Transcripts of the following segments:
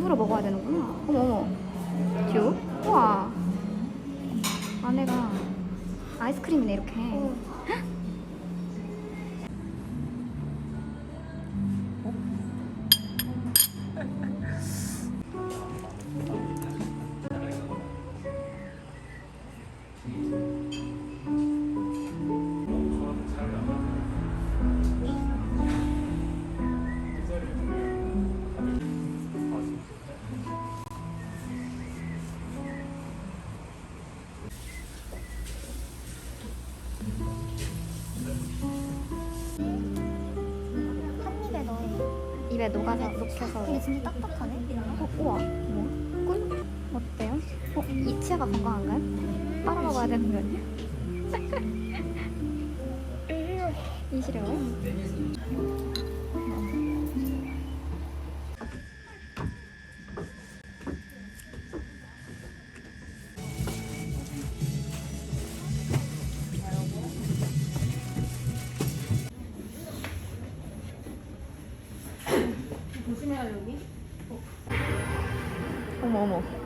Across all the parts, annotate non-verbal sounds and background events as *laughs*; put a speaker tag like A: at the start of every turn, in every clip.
A: 입으로 먹어야 되는구나. 어머 어머. 듀? 우와. 안에가 아이스크림이네 이렇게.
B: 한 입에
A: 녹아서 녹혀서.
B: 근데 진짜 딱딱하네.
A: 어, 우와. 뭐? 꿀? 어때요? 어, 이 치아가 건강한가요? 빨아 먹어야 되는 거 아니야? *laughs* 이 시려워요? 어머 어머.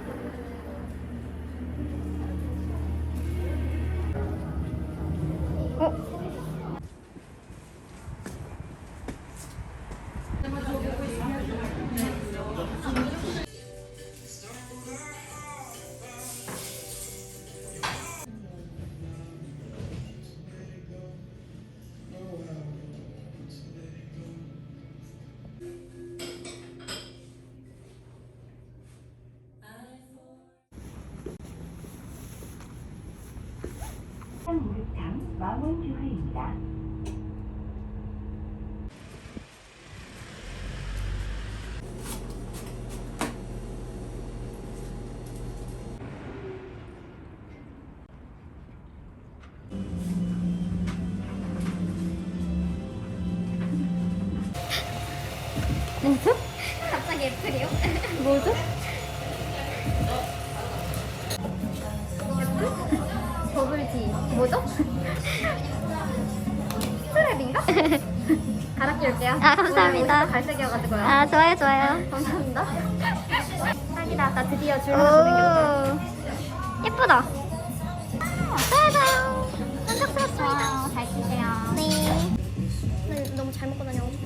C: 목욕탕 망원주회입니다.
A: 끼울게요.
B: 아, 감사합니다.
A: 오늘 갈색이어가지고요.
B: 아 좋아요 좋아요.
A: 감사합니다. 딱이다. 나 드디어 줄 하나 생겼어.
B: 오 예쁘다. 짜잔. 만족스럽습니다.
A: 잘 쓰세요.
B: 네. 네, 너무 잘 먹고 다녀. 팍팍.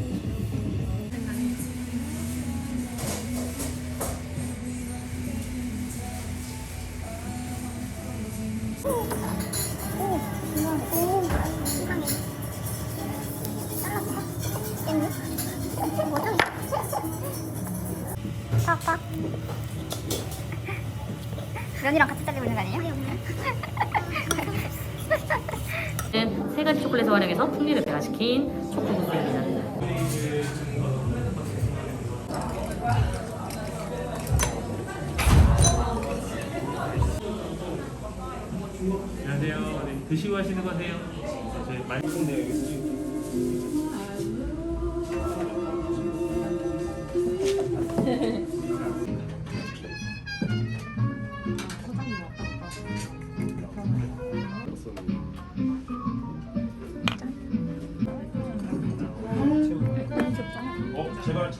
A: 면이랑 같이 잘리고 있는 거 아니에요?
D: 는세 가지 초콜릿을 활용해서 풍미를 배가시킨 초코무스입니다.
E: 안녕하세요. 네, 드시고 하시는 거세요? 저희 많이 어,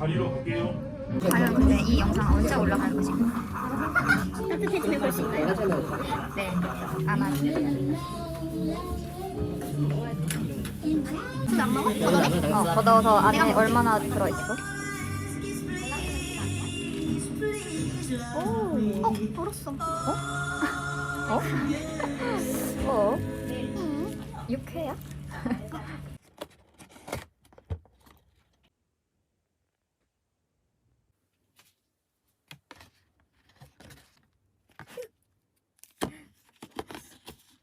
E: 자리로 갈게요.
A: 과연 근데 이 영상 언제 올라가는 것인가?
B: 따뜻해지면 볼 수 있나요?
A: 네, 아마.
B: 진짜 안 먹어? 걷어내?
A: 어, 걷어서 안에 얼마나 들어있어? 오.
B: 어, 벌었어.
A: 어? *laughs* 어? 육회야? *laughs*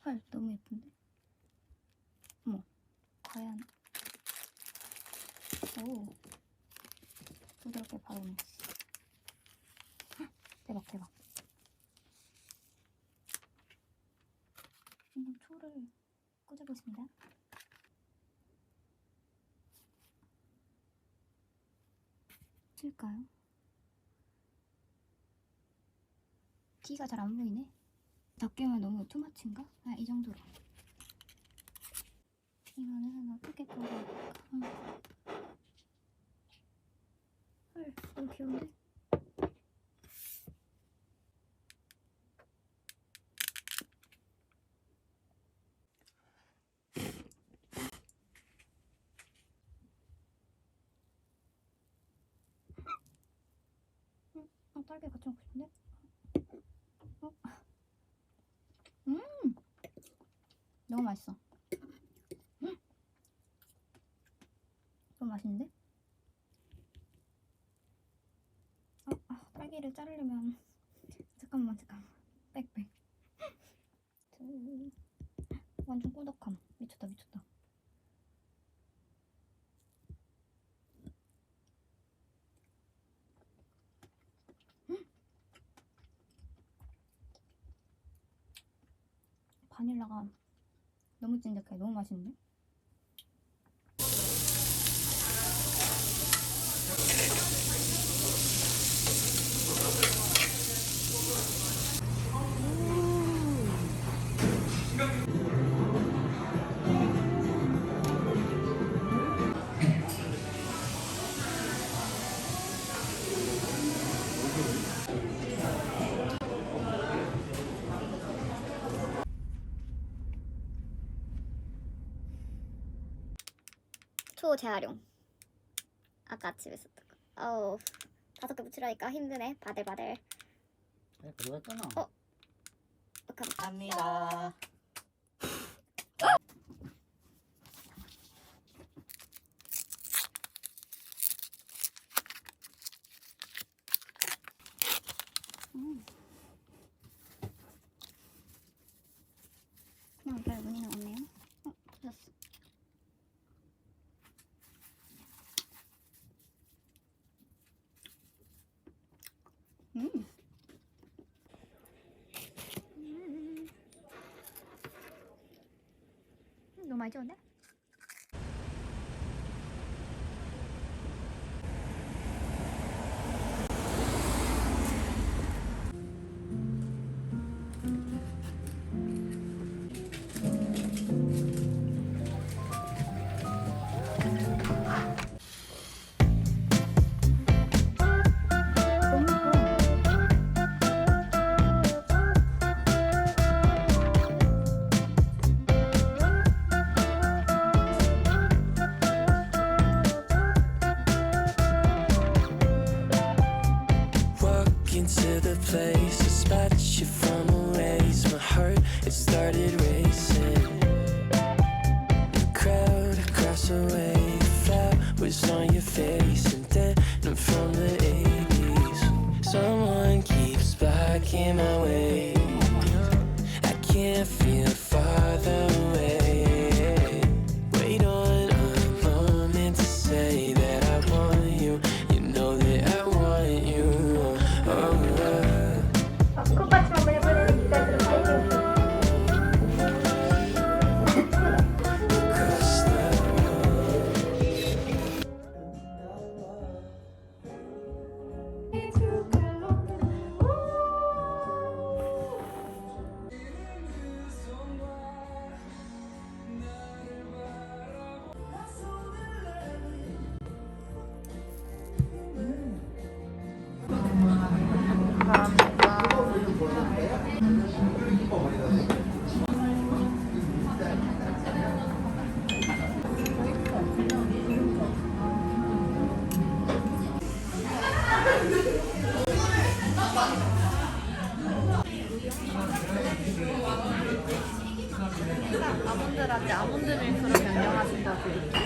A: 헐, 너무 예쁜데? 어머, 과연. 오. 부드럽게 바르네. 헉, 대박, 대박. 한번 초를 꽂아보겠습니다. 찔까요? 티가 잘 안 보이네. 덮개면 너무 투마치인가? 아, 이 정도로. 이거는 어떻게 걸어볼까? 헐, 너무 귀여운데? 어, 어, 딸기 같이 먹고 싶은데? 어? 음! 너무 맛있어. 맛있는데? 아, 아, 딸기를 자르려면 잠깐만 잠깐만 빽빽 완전 꾸덕함. 미쳤다 미쳤다. 바닐라가 너무 찐득해 너무 맛있는데?
B: 초재활용. 아까 아침에 썼던 거. 아우 다섯 개 붙이려니까 힘드네. 바들바들.
D: 그거 했잖아.
B: 어? 감-
D: 감사합니다.
A: 그냥 별 무늬는 없네요 어? 터졌어 음. 음. 너무
F: can't feel
D: 先到
A: 这里。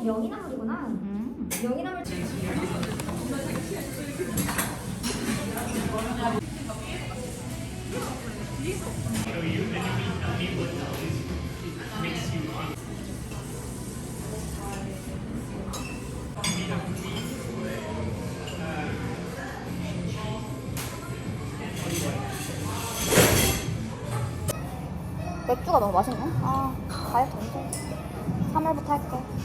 A: 까만 게 명이나물이구나. 명이나물. 맥주가 너무 맛있네. 아, 다이어트 언제? 3월부터 할게.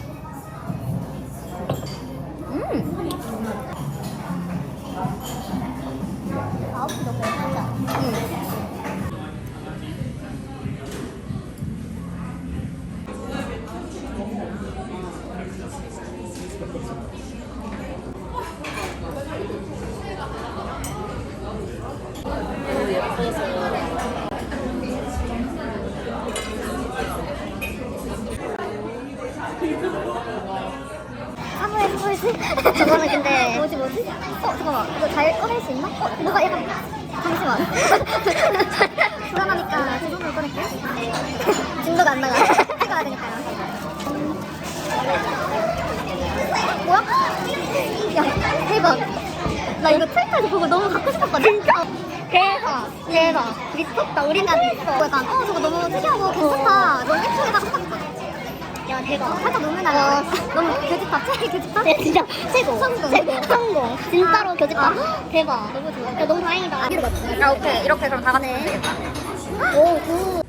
B: 아홉 너무 괜찮아. 사무엘 스포 이스? 저거는 근데 *laughs* 뭐지 뭐지? 어 잠깐만. 이거 잘 꺼낼 수 있나? 어 뭐가 약간 잠시만. *laughs* 불안하니까 조종을 꺼낼게 *laughs* 중도가 안 나가 해가야 되니까요 뭐야? 야 대박. 나 이거 트위터에서 보고 너무 갖고 싶었거든? 진짜? 대박. 대박. 미쳤다. 우리가 약간 어 저거 너무 특이하고 괜찮다. 너무 예쁘게다 생각했거든 야 대박 살짝 눈물 나네 너무 교집합 최 교집합? 네 진짜. 최고 성공. 최고 성공. 진짜로 교집합? 대박. 너무 좋아. 야 너무 다행이다. 아 오케이 이렇게 그럼 다 가네 오굿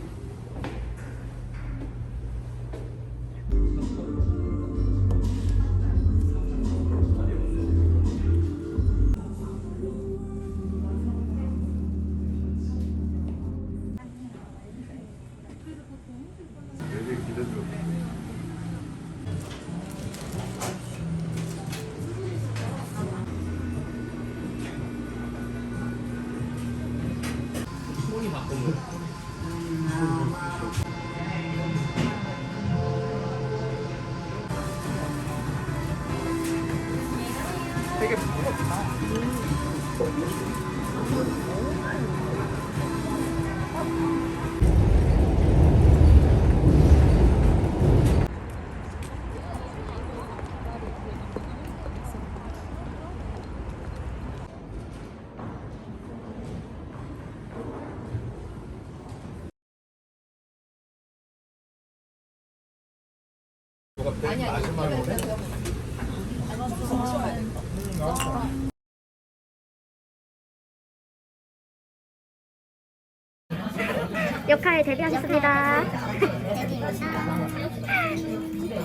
B: 역할 데뷔하셨습니다.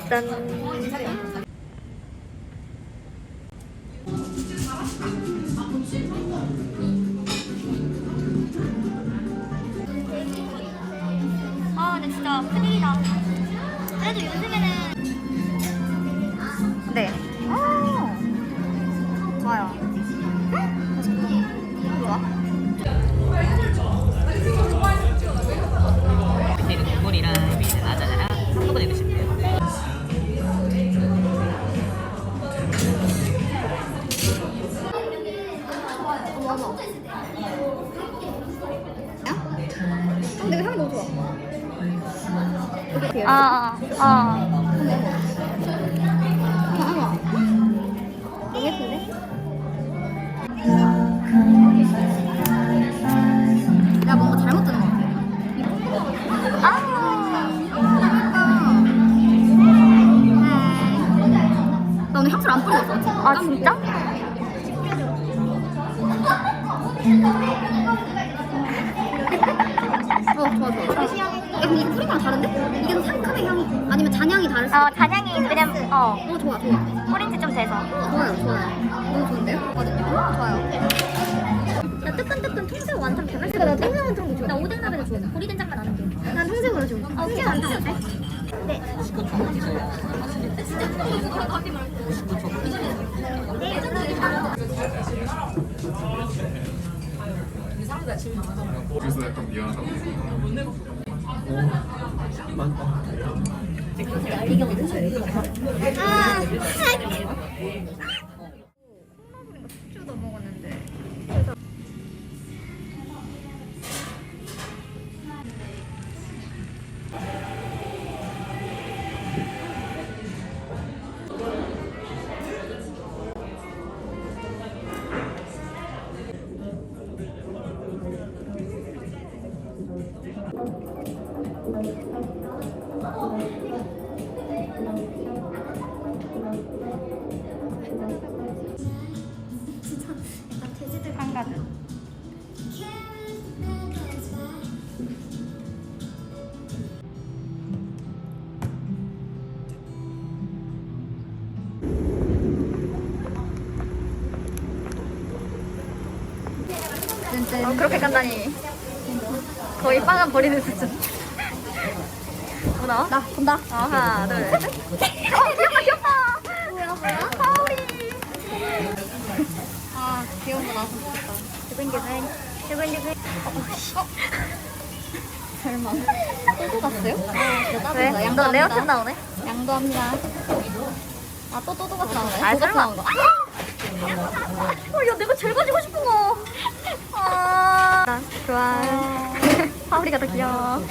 B: 짠. 아, 근데 진짜 큰일이다. 그래도 요즘에
A: 아, 아,
G: 아.
B: 근데 이거 뿌리랑 다른데? 이게 더 상큼의 향이 아니면 잔향이 다를 수도
A: 어, 잔향이 왜냐면 어,
B: 어 좋아 좋아
A: 포린지 좀 돼서.
B: 좋아요, 좋아요. 너무 좋은데요? 거든요. 좋아요. 나 뜨끈뜨끈 통새우 완탕 개발새가 나 통새우 완탕도 좋아. 나 오뎅라면도 좋아. 보리 된장만 안 할게. 난 통새우가 좋아. 어, 통새우 완탕 어때? 네.
H: 그래서 약간 미안하다고.
B: 아,
A: 숙주도
B: 어, 간다니. 거의 빵은 버리는 수준. 뭐 나와?
A: 나 본다.
B: 어, 하나, 둘, 셋. 어, 귀엽다, 귀엽다.
A: 뭐야 뭐야?
B: 하울이.
A: 아 귀여운 거 나왔으면 좋겠다.
B: 두근두근, 두근두근.
A: 설마. 또도 갔어요? 아,
B: 왜? 나너 레어템 나오네?
A: 양도합니다. 아또 또도 같이 나오네.
B: 아,
A: 또
B: 설마. 어, 야, 내가 제일 가지고 싶은 거. 아, 좋아. 하울이가 더 귀여워.